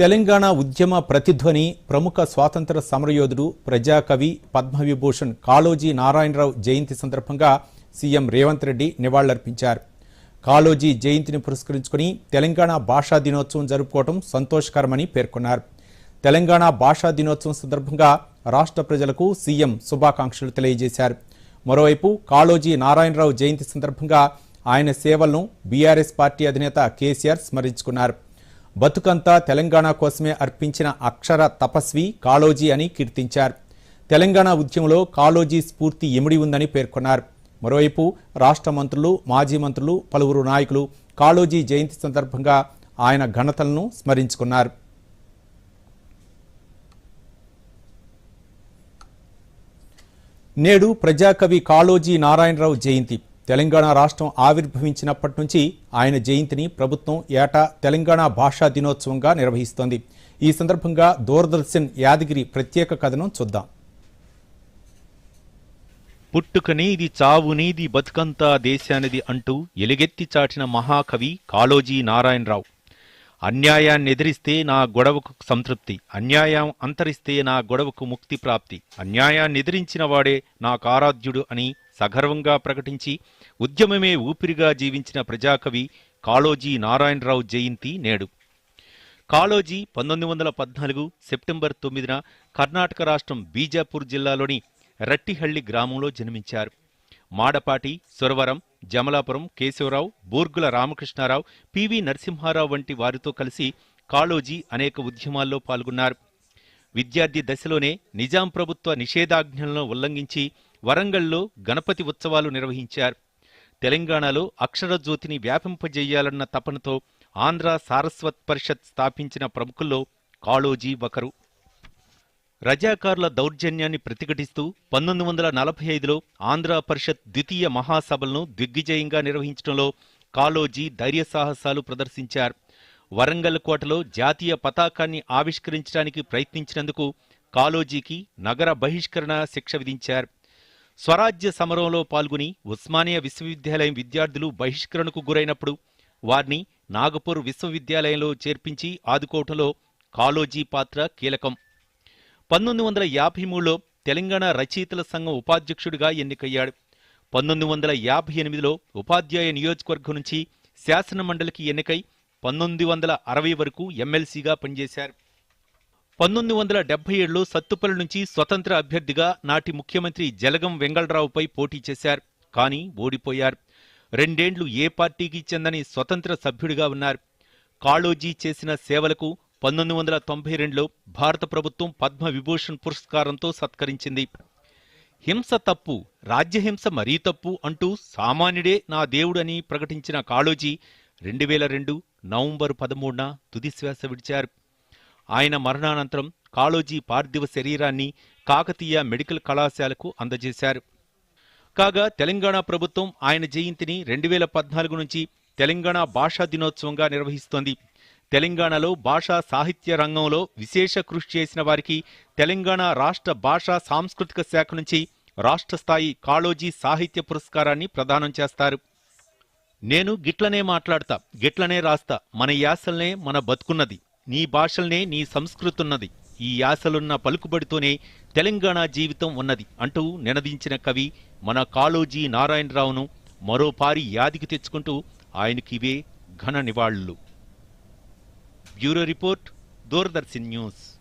తెలంగాణ ఉద్యమ ప్రతిధ్వని ప్రముఖ స్వాతంత్ర సమరయోధుడు ప్రజాకవి పద్మవిభూషణ్ కాళోజీ నారాయణరావు జయంతి సందర్భంగా సీఎం రేవంత్ రెడ్డి నివాళులర్పించారు. కాళోజీ జయంతిని పురస్కరించుకుని తెలంగాణ భాషా దినోత్సవం జరుపుకోవడం సంతోషకరమని పేర్కొన్నారు. తెలంగాణ భాషా దినోత్సవం సందర్భంగా రాష్ట్ర ప్రజలకు సీఎం శుభాకాంక్షలు తెలియజేశారు. మరోవైపు కాళోజీ నారాయణరావు జయంతి సందర్భంగా ఆయన సేవలను బీఆర్ఎస్ పార్టీ అధినేత కేసీఆర్ స్మరించుకున్నారు. బతుకంతా తెలంగాణ కోసమే అర్పించిన అక్షర తపస్వి కాళోజీ అని కీర్తించారు. తెలంగాణ ఉద్యమంలో కాళోజీ స్ఫూర్తి ఇమిడి ఉందని పేర్కొన్నారు. మరోవైపు రాష్ట్ర మంత్రులు మాజీ మంత్రులు పలువురు నాయకులు కాళోజీ జయంతి సందర్భంగా ఆయన ఘనతలను స్మరించుకున్నారు. నేడు ప్రజాకవి కాళోజీ నారాయణరావు జయంతి. తెలంగాణ రాష్ట్రం ఆవిర్భవించినప్పటి నుంచి ఆయన జయంతిని ప్రభుత్వం ఏటా తెలంగాణ భాషా దినోత్సవంగా నిర్వహిస్తోంది. ఈ సందర్భంగా దూరదర్శన్ యాదగిరి ప్రత్యేక కథనం చూద్దాం. పుట్టుకనేది చావునేది బతుకంతా దేశానిది అంటూ ఎలుగెత్తి చాటిన మహాకవి కాళోజీ నారాయణరావు. అన్యాయాన్ని ఎదిరిస్తే నా గొడవకు సంతృప్తి అన్యాయం అంతరిస్తే నా గొడవకు ముక్తి ప్రాప్తి అన్యాయాన్ని ఎదిరించిన వాడే నా కారాధ్యుడు అని సగర్వంగా ప్రకటించి ఉద్యమమే ఊపిరిగా జీవించిన ప్రజాకవి కాళోజీ నారాయణరావు జయంతి నేడు. కాళోజీ పంతొమ్మిది వందల పద్నాలుగు సెప్టెంబర్ తొమ్మిదిన కర్ణాటక రాష్ట్రం బీజాపూర్ జిల్లాలోని రట్టిహళ్ళి గ్రామంలో జన్మించారు. మాడపాటి సురవరం జమలాపురం కేశవరావు బూర్గుల రామకృష్ణారావు పివి నరసింహారావు వంటి వారితో కలిసి కాళోజీ అనేక ఉద్యమాల్లో పాల్గొన్నారు. విద్యార్థి దశలోనే నిజాం ప్రభుత్వ నిషేధాజ్ఞలను ఉల్లంఘించి వరంగల్లో గణపతి ఉత్సవాలు నిర్వహించారు. తెలంగాణలో అక్షరజ్యోతిని వ్యాపింపజేయాలన్న తపనతో ఆంధ్ర సారస్వత్ పరిషత్ స్థాపించిన ప్రముఖుల్లో కాళోజీ ఒకరు. రజాకారుల దౌర్జన్యాన్ని ప్రతిఘటిస్తూ పంతొమ్మిది వందల నలభై ఐదులో ఆంధ్ర పరిషత్ ద్వితీయ మహాసభలను దిగ్విజయంగా నిర్వహించడంలో కాళోజీ ధైర్య సాహసాలు ప్రదర్శించారు. వరంగల్ కోటలో జాతీయ పతాకాన్ని ఆవిష్కరించడానికి ప్రయత్నించినందుకు కాళోజీకి నగర బహిష్కరణ శిక్ష విధించారు. స్వరాజ్య సమరంలో పాల్గొని ఉస్మానియా విశ్వవిద్యాలయం విద్యార్థులు బహిష్కరణకు గురైనప్పుడు వారిని నాగపూర్ విశ్వవిద్యాలయంలో చేర్పించి ఆదుకోవటంలో కాలోజీ పాత్ర కీలకం. పంతొమ్మిది వందల యాభై మూడులో తెలంగాణ రచయితల సంఘం ఉపాధ్యక్షుడిగా ఎన్నికయ్యాడు. పంతొమ్మిది వందల యాభై ఎనిమిదిలో ఉపాధ్యాయ నియోజకవర్గం నుంచి శాసన మండలికి ఎన్నికై పంతొమ్మిది వందల అరవై వరకు ఎమ్మెల్సీగా పనిచేశారు. పంతొమ్మిది వందల డెబ్బై ఏడులో సత్తుపల్లి నుంచి స్వతంత్ర అభ్యర్థిగా నాటి ముఖ్యమంత్రి జలగం వెంగళరావుపై పోటీ చేశారు. కానీ ఓడిపోయారు. రెండేండ్లు ఏ పార్టీకి చెందని స్వతంత్ర సభ్యుడిగా ఉన్నారు. కాళోజీ చేసిన సేవలకు పంతొమ్మిది వందల తొంభై రెండులో భారత ప్రభుత్వం పద్మ విభూషణ్ పురస్కారంతో సత్కరించింది. హింస తప్పు రాజ్యహింస మరీ తప్పు అంటూ సామాన్యుడే నా దేవుడని ప్రకటించిన కాళోజీ రెండు వేల రెండు నవంబర్ పదమూడున తుదిశ్వాస విడిచారు. ఆయన మరణానంతరం కాళోజీ పార్థివ శరీరాన్ని కాకతీయ మెడికల్ కళాశాలకు అందజేశారు. కాగా తెలంగాణ ప్రభుత్వం ఆయన జయంతిని రెండు వేల పద్నాలుగు నుంచి తెలంగాణ భాషా దినోత్సవంగా నిర్వహిస్తోంది. తెలంగాణలో భాషా సాహిత్య రంగంలో విశేష కృషి చేసిన వారికి తెలంగాణ రాష్ట్ర భాషా సాంస్కృతిక శాఖ నుంచి రాష్ట్ర స్థాయి కాళోజీ సాహిత్య పురస్కారాన్ని ప్రదానం చేస్తారు. నేను గిట్లనే మాట్లాడతా గిట్లనే రాస్తా మన యాసల్నే మన బతుకున్నది. నీ భాషల్నే నీ సంస్కృతున్నది. ఈ యాసలున్న పలుకుబడితోనే తెలంగాణ జీవితం ఉన్నది అంటూ నినదించిన కవి మన కాళోజీ నారాయణరావును మరోపారి యాదికి తెచ్చుకుంటూ ఆయనకివే ఘన నివాళులు. Bureau report Doordarshan news.